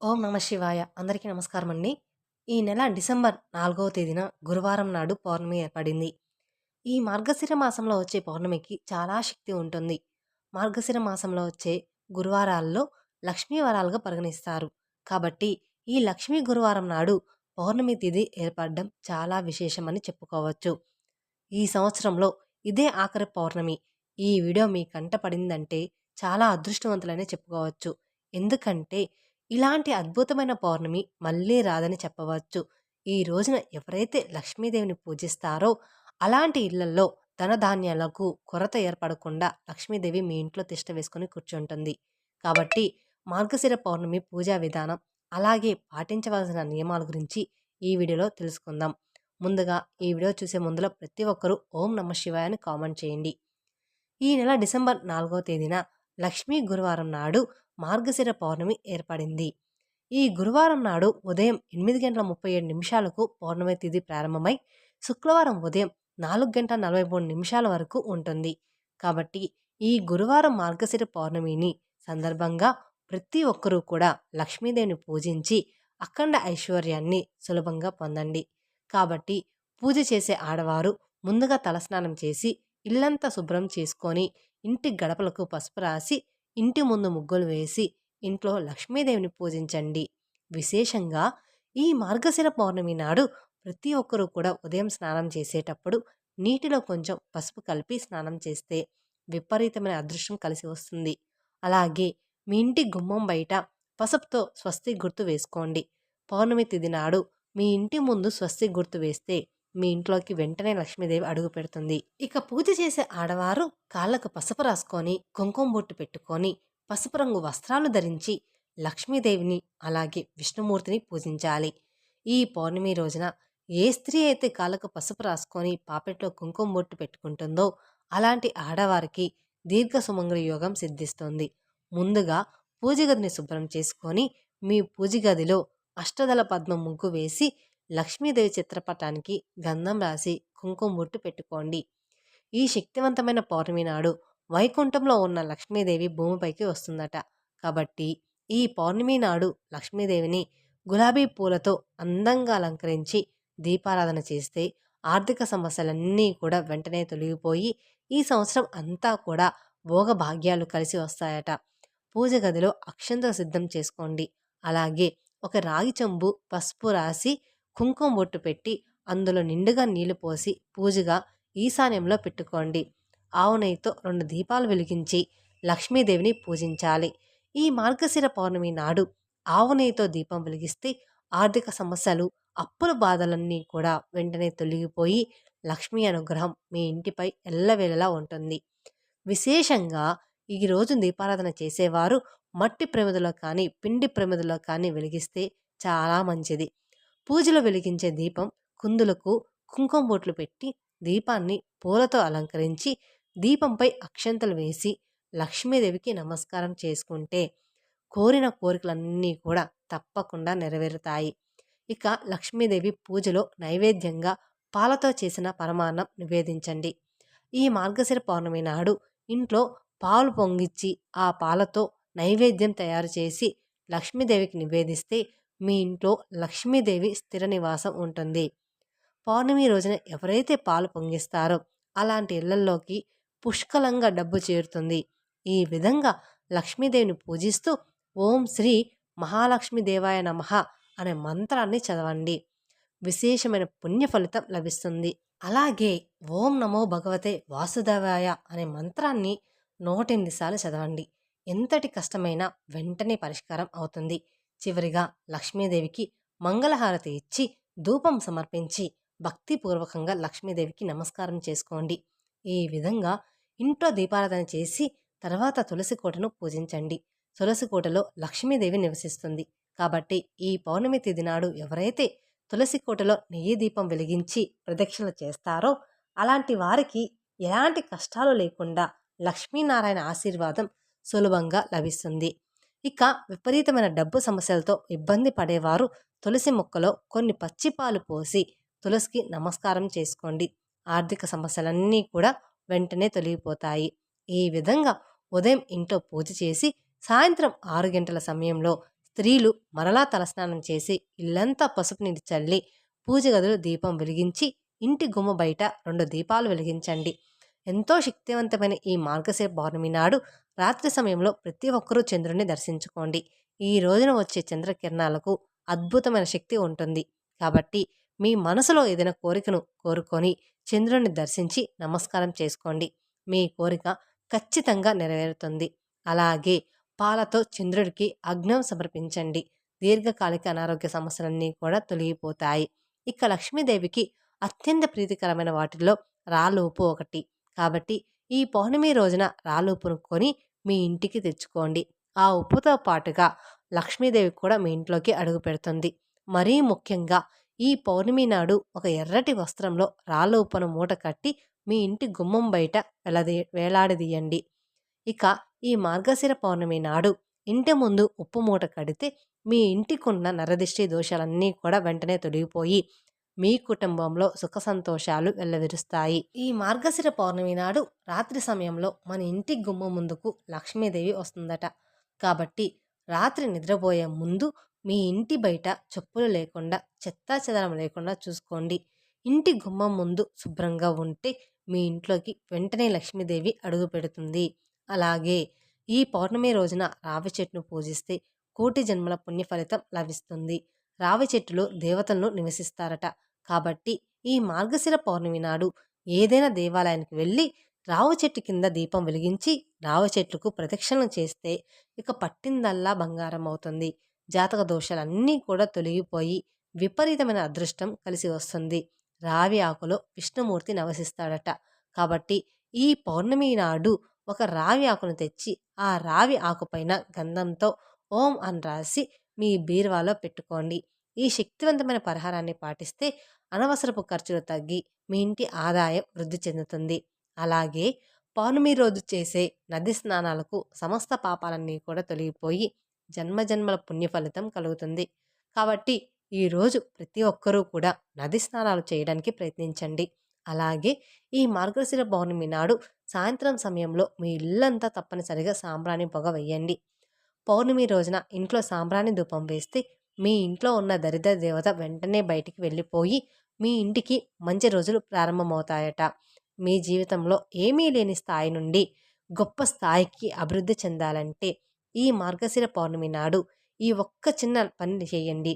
ఓం నమ శివాయ. అందరికీ నమస్కారం అండి ఈ నెల డిసెంబర్ నాలుగవ తేదీన గురువారం నాడు పౌర్ణమి ఏర్పడింది. ఈ మార్గశిర మాసంలో వచ్చే పౌర్ణమికి చాలా శక్తి ఉంటుంది. మార్గశిర మాసంలో వచ్చే గురువారాల్లో లక్ష్మీ వరాలుగా పరిగణిస్తారు. కాబట్టి ఈ లక్ష్మీ గురువారం నాడు పౌర్ణమి తిథి ఏర్పడడం చాలా విశేషమని చెప్పుకోవచ్చు. ఈ సంవత్సరంలో ఇదే ఆఖరి పౌర్ణమి. ఈ వీడియో మీ కంట పడిందంటే చాలా అదృష్టవంతులనే చెప్పుకోవచ్చు. ఎందుకంటే ఇలాంటి అద్భుతమైన పౌర్ణమి మళ్ళీ రాదని చెప్పవచ్చు. ఈ రోజున ఎవరైతే లక్ష్మీదేవిని పూజిస్తారో అలాంటి ఇళ్ళలో ధనధాన్యాలకు కొరత ఏర్పడకుండా లక్ష్మీదేవి మీ ఇంట్లో తిష్ట వేసుకొని కూర్చుంటుంది. కాబట్టి మార్గశిర పౌర్ణమి పూజా విధానం అలాగే పాటించవలసిన నియమాల గురించి ఈ వీడియోలో తెలుసుకుందాం. ముందుగా ఈ వీడియో చూసే ముందులో ప్రతి ఒక్కరూ ఓం నమ శివాయ అని కామెంట్ చేయండి. ఈ నెల డిసెంబర్ నాలుగో తేదీన లక్ష్మీ గురువారం నాడు మార్గశిర పౌర్ణమి ఏర్పడింది. ఈ గురువారం నాడు ఉదయం ఎనిమిది గంటల ముప్పై ఏడు నిమిషాలకు పౌర్ణమి తిథి ప్రారంభమై శుక్రవారం ఉదయం నాలుగు గంటల నలభై మూడు నిమిషాల వరకు ఉంటుంది. కాబట్టి ఈ గురువారం మార్గశిర పౌర్ణమిని సందర్భంగా ప్రతి ఒక్కరూ కూడా లక్ష్మీదేవిని పూజించి అఖండ ఐశ్వర్యాన్ని సులభంగా పొందండి. కాబట్టి పూజ చేసే ఆడవారు ముందుగా తలస్నానం చేసి ఇల్లంతా శుభ్రం చేసుకొని ఇంటి గడపలకు పసుపు రాసి ఇంటి ముందు ముగ్గులు వేసి ఇంట్లో లక్ష్మీదేవిని పూజించండి. విశేషంగా ఈ మార్గశిర పౌర్ణమి నాడు ప్రతి ఒక్కరూ కూడా ఉదయం స్నానం చేసేటప్పుడు నీటిలో కొంచెం పసుపు కలిపి స్నానం చేస్తే విపరీతమైన అదృష్టం కలిసి వస్తుంది. అలాగే మీ ఇంటి గుమ్మం బయట పసుపుతో స్వస్తి గుర్తు వేసుకోండి. పౌర్ణమి తిది నాడు మీ ఇంటి ముందు స్వస్తి గుర్తు వేస్తే మీ ఇంట్లోకి వెంటనే లక్ష్మీదేవి అడుగు పెడుతుంది. ఇక పూజ చేసే ఆడవారు కాళ్ళకు పసుపు రాసుకొని కుంకుమ బొట్టు పెట్టుకొని పసుపు రంగు వస్త్రాలు ధరించి లక్ష్మీదేవిని అలాగే విష్ణుమూర్తిని పూజించాలి. ఈ పౌర్ణమి రోజున ఏ స్త్రీ అయితే కాళ్ళకు పసుపు రాసుకొని పాపెట్లో కుంకుమ బొట్టు పెట్టుకుంటుందో అలాంటి ఆడవారికి దీర్ఘ సుమంగళ యోగం సిద్ధిస్తుంది. ముందుగా పూజ గదిని శుభ్రం చేసుకొని మీ పూజ గదిలో అష్టదళ పద్మ ముగ్గు వేసి లక్ష్మీదేవి చిత్రపటానికి గంధం రాసి కుంకుమ బొట్టు పెట్టుకోండి. ఈ శక్తివంతమైన పౌర్ణమి నాడు వైకుంఠంలో ఉన్న లక్ష్మీదేవి భూమిపైకి వస్తుందట. కాబట్టి ఈ పౌర్ణమి నాడు లక్ష్మీదేవిని గులాబీ పూలతో అందంగా అలంకరించి దీపారాధన చేస్తే ఆర్థిక సమస్యలన్నీ కూడా వెంటనే తొలగిపోయి ఈ సంవత్సరం అంతా కూడా భోగ భాగ్యాలు కలిసి వస్తాయట. పూజ గదిలో అక్షంత సిద్ధం చేసుకోండి. అలాగే ఒక రాగి చెంబు పసుపు రాసి కుంకుమ బొట్టు పెట్టి అందులో నిండుగా నీళ్ళు పోసి పూజగా ఈశాన్యంలో పెట్టుకోండి. ఆవు నెయ్యితో రెండు దీపాలు వెలిగించి లక్ష్మీదేవిని పూజించాలి. ఈ మార్గశిర పౌర్ణమి నాడు ఆవు నెయ్యితో దీపం వెలిగిస్తే ఆర్థిక సమస్యలు అప్పుల బాధలన్నీ కూడా వెంటనే తొలగిపోయి లక్ష్మీ అనుగ్రహం మీ ఇంటిపై ఎల్లవేళలా ఉంటుంది. విశేషంగా ఈరోజు దీపారాధన చేసేవారు మట్టి ప్రమిదలో కానీ పిండి ప్రమిదలో కానీ వెలిగిస్తే చాలా మంచిది. పూజలో వెలిగించే దీపం కుందులకు కుంకుమ బొట్లు పెట్టి దీపాన్ని పూలతో అలంకరించి దీపంపై అక్షంతలు వేసి లక్ష్మీదేవికి నమస్కారం చేసుకుంటే కోరిన కోరికలన్నీ కూడా తప్పకుండా నెరవేరుతాయి. ఇక లక్ష్మీదేవి పూజలో నైవేద్యంగా పాలతో చేసిన పరమాన్నం నివేదించండి. ఈ మార్గశిర పౌర్ణమి నాడు ఇంట్లో పాలు పొంగిచ్చి ఆ పాలతో నైవేద్యం తయారు చేసి లక్ష్మీదేవికి నివేదిస్తే మీ ఇంట్లో లక్ష్మీదేవి స్థిర నివాసం ఉంటుంది. పౌర్ణమి రోజున ఎవరైతే పాలు పొంగిస్తారో అలాంటి ఇళ్ళల్లోకి పుష్కలంగా డబ్బు చేరుతుంది. ఈ విధంగా లక్ష్మీదేవిని పూజిస్తూ ఓం శ్రీ మహాలక్ష్మి దేవాయ నమ అనే మంత్రాన్ని చదవండి. విశేషమైన పుణ్య ఫలితం లభిస్తుంది. అలాగే ఓం నమో భగవతే వాసుదేవాయ అనే మంత్రాన్ని నూటెనిమిది సార్లు చదవండి. ఎంతటి కష్టమైనా వెంటనే పరిష్కారం అవుతుంది. చివరిగా లక్ష్మీదేవికి మంగళహారతి ఇచ్చి ధూపం సమర్పించి భక్తిపూర్వకంగా లక్ష్మీదేవికి నమస్కారం చేసుకోండి. ఈ విధంగా ఇంట్లో దీపారాధన చేసి తర్వాత తులసి కోటను పూజించండి. తులసి కోటలో లక్ష్మీదేవి నివసిస్తుంది. కాబట్టి ఈ పౌర్ణమి తిథి నాడు ఎవరైతే తులసి కోటలో నెయ్యి దీపం వెలిగించి ప్రదక్షిణలు చేస్తారో అలాంటి వారికి ఎలాంటి కష్టాలు లేకుండా లక్ష్మీనారాయణ ఆశీర్వాదం సులభంగా లభిస్తుంది. ఇక విపరీతమైన డబ్బు సమస్యలతో ఇబ్బంది పడేవారు తులసి మొక్కలో కొన్ని పచ్చిపాలు పోసి తులసికి నమస్కారం చేసుకోండి. ఆర్థిక సమస్యలన్నీ కూడా వెంటనే తొలగిపోతాయి. ఈ విధంగా ఉదయం ఇంట్లో పూజ చేసి సాయంత్రం ఆరు గంటల సమయంలో స్త్రీలు మరలా తలస్నానం చేసి ఇల్లంతా పసుపు నీటి చల్లి పూజ గదులు దీపం వెలిగించి ఇంటి గుమ్మ బయట రెండు దీపాలు వెలిగించండి. ఎంతో శక్తివంతమైన ఈ మార్గశిర పౌర్ణమి నాడు రాత్రి సమయంలో ప్రతి ఒక్కరూ చంద్రుడిని దర్శించుకోండి. ఈ రోజున వచ్చే చంద్రకిరణాలకు అద్భుతమైన శక్తి ఉంటుంది. కాబట్టి మీ మనసులో ఏదైనా కోరికను కోరుకొని చంద్రుడిని దర్శించి నమస్కారం చేసుకోండి. మీ కోరిక ఖచ్చితంగా నెరవేరుతుంది. అలాగే పాలతో చంద్రుడికి అగ్నం సమర్పించండి. దీర్ఘకాలిక అనారోగ్య సమస్యలన్నీ కూడా తొలగిపోతాయి. ఇక లక్ష్మీదేవికి అత్యంత ప్రీతికరమైన వాటిల్లో రాలూపు ఒకటి. కాబట్టి ఈ పౌర్ణమి రోజున రాలూపును కొని మీ ఇంటికి తెచ్చుకోండి. ఆ ఉప్పుతో పాటుగా లక్ష్మీదేవి కూడా మీ ఇంట్లోకి అడుగు పెడుతుంది. మరీ ముఖ్యంగా ఈ పౌర్ణమి నాడు ఒక ఎర్రటి వస్త్రంలో రాళ్ళ ఉప్పును మూట కట్టి మీ ఇంటి గుమ్మం బయట వెలది వేలాడదీయండి. ఇక ఈ మార్గశిర పౌర్ణమి నాడు ఇంటి ముందు ఉప్పు మూట కడితే మీ ఇంటికున్న నరదిష్టి దోషాలన్నీ కూడా వెంటనే తొలగిపోయి మీ కుటుంబంలో సుఖ సంతోషాలు వెల్లవిరుస్తాయి. ఈ మార్గశిర పౌర్ణమి నాడు రాత్రి సమయంలో మన ఇంటి గుమ్మ ముందుకు లక్ష్మీదేవి వస్తుందట. కాబట్టి రాత్రి నిద్రపోయే ముందు మీ ఇంటి బయట చెప్పులు లేకుండా చెత్తా చెదరం లేకుండా చూసుకోండి. ఇంటి గుమ్మం ముందు శుభ్రంగా ఉంటే మీ ఇంట్లోకి వెంటనే లక్ష్మీదేవి అడుగు పెడుతుంది. అలాగే ఈ పౌర్ణమి రోజున రావి చెట్టును పూజిస్తే కోటి జన్మల పుణ్య ఫలితం లభిస్తుంది. రావి చెట్టులో దేవతలను నివసిస్తారట. కాబట్టి ఈ మార్గశిర పౌర్ణమి నాడు ఏదైనా దేవాలయానికి వెళ్ళి రావు చెట్టు కింద దీపం వెలిగించి రావు చెట్లకు ప్రదక్షిణలు చేస్తే ఇక పట్టిందల్లా బంగారం అవుతుంది. జాతక దోషాలన్నీ కూడా తొలగిపోయి విపరీతమైన అదృష్టం కలిసి వస్తుంది. రావి ఆకులో విష్ణుమూర్తి నివసిస్తాడట. కాబట్టి ఈ పౌర్ణమి నాడు ఒక రావి ఆకును తెచ్చి ఆ రావి ఆకుపైన గంధంతో ఓం అని రాసి మీ బీరువాలో పెట్టుకోండి. ఈ శక్తివంతమైన పరిహారాన్ని పాటిస్తే అనవసరపు ఖర్చులు తగ్గి మీ ఇంటి ఆదాయం వృద్ధి చెందుతుంది. అలాగే పౌర్ణమి రోజు చేసే నది స్నానాలకు సమస్త పాపాలన్నీ కూడా తొలగిపోయి జన్మజన్మల పుణ్య ఫలితం కలుగుతుంది. కాబట్టి ఈరోజు ప్రతి ఒక్కరూ కూడా నది స్నానాలు చేయడానికి ప్రయత్నించండి. అలాగే ఈ మార్గశిర పౌర్ణమి నాడు సాయంత్రం సమయంలో మీ ఇల్లంతా తప్పనిసరిగా సాంబ్రాణి పొగ వేయండి. పౌర్ణమి రోజున ఇంట్లో సాంబ్రాణి ధూపం వేస్తే మీ ఇంట్లో ఉన్న దరిద్ర దేవత వెంటనే బయటికి వెళ్ళిపోయి మీ ఇంటికి మంచి రోజులు ప్రారంభమవుతాయట. మీ జీవితంలో ఏమీ లేని స్థాయి నుండి గొప్ప స్థాయికి అభివృద్ధి చెందాలంటే ఈ మార్గశిర పౌర్ణమి నాడు ఈ ఒక్క చిన్న పని చేయండి.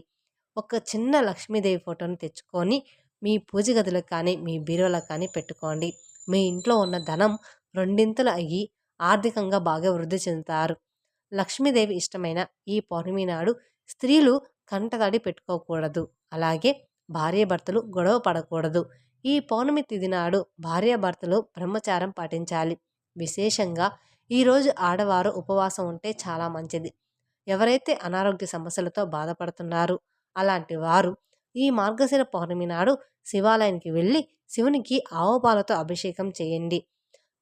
ఒక చిన్న లక్ష్మీదేవి ఫోటోను తెచ్చుకొని మీ పూజ గదులకు కానీ మీ బీరువాలకు కానీ పెట్టుకోండి. మీ ఇంట్లో ఉన్న ధనం రెండింతలు అయ్యి ఆర్థికంగా బాగా వృద్ధి చెందుతారు. లక్ష్మీదేవి ఇష్టమైన ఈ పౌర్ణమి నాడు స్త్రీలు కంటతడి పెట్టుకోకూడదు. అలాగే భార్యాభర్తలు గొడవ పడకూడదు. ఈ పౌర్ణమి తిథి నాడు భార్యాభర్తలు బ్రహ్మచారం పాటించాలి. విశేషంగా ఈరోజు ఆడవారు ఉపవాసం ఉంటే చాలా మంచిది. ఎవరైతే అనారోగ్య సమస్యలతో బాధపడుతున్నారు అలాంటి వారు ఈ మార్గశిర పౌర్ణమి నాడు శివాలయానికి వెళ్ళి శివునికి ఆవుపాలతో అభిషేకం చేయండి.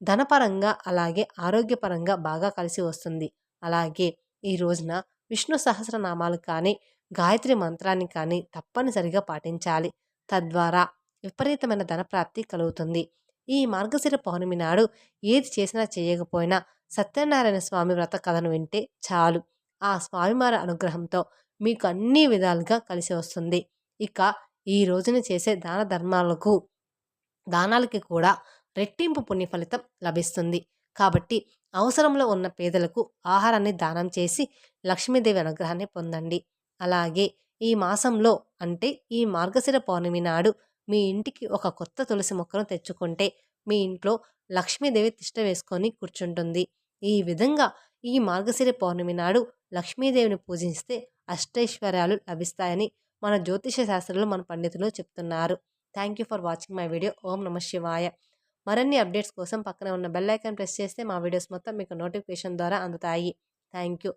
ధనపరంగా అలాగే ఆరోగ్యపరంగా బాగా కలిసి వస్తుంది. అలాగే ఈ రోజున విష్ణు సహస్రనామాలు కానీ గాయత్రి మంత్రాన్ని కానీ తప్పనిసరిగా పాటించాలి. తద్వారా విపరీతమైన ధనప్రాప్తి కలుగుతుంది. ఈ మార్గశిర పౌర్ణమి నాడు ఏది చేసినా చేయకపోయినా సత్యనారాయణ స్వామి వ్రత కథను వింటే చాలు. ఆ స్వామివారి అనుగ్రహంతో మీకు అన్ని విధాలుగా కలిసి వస్తుంది. ఇక ఈ రోజున చేసే దాన ధర్మాలకు దానాలకి కూడా రెట్టింపు పుణ్య ఫలితం లభిస్తుంది. కాబట్టి అవసరంలో ఉన్న పేదలకు ఆహారాన్ని దానం చేసి లక్ష్మీదేవి అనుగ్రహాన్ని పొందండి. అలాగే ఈ మాసంలో అంటే ఈ మార్గశిర పౌర్ణమి నాడు మీ ఇంటికి ఒక కొత్త తులసి మొక్కను తెచ్చుకుంటే మీ ఇంట్లో లక్ష్మీదేవి తిష్ట వేసుకొని కూర్చుంటుంది. ఈ విధంగా ఈ మార్గశిర పౌర్ణమి నాడు లక్ష్మీదేవిని పూజిస్తే అష్టైశ్వర్యాలు లభిస్తాయని మన జ్యోతిష శాస్త్రంలో మన పండితులు చెప్తున్నారు. Thank you for watching my video. ఓం నమ శివాయ. మరిన్ని అప్డేట్స్ కోసం పక్కనే ఉన్న బెల్ ఐకాన్ ప్రెస్ చేస్తే మా వీడియోస్ మొత్తం మీకు నోటిఫికేషన్ ద్వారా అందుతాయి. Thank you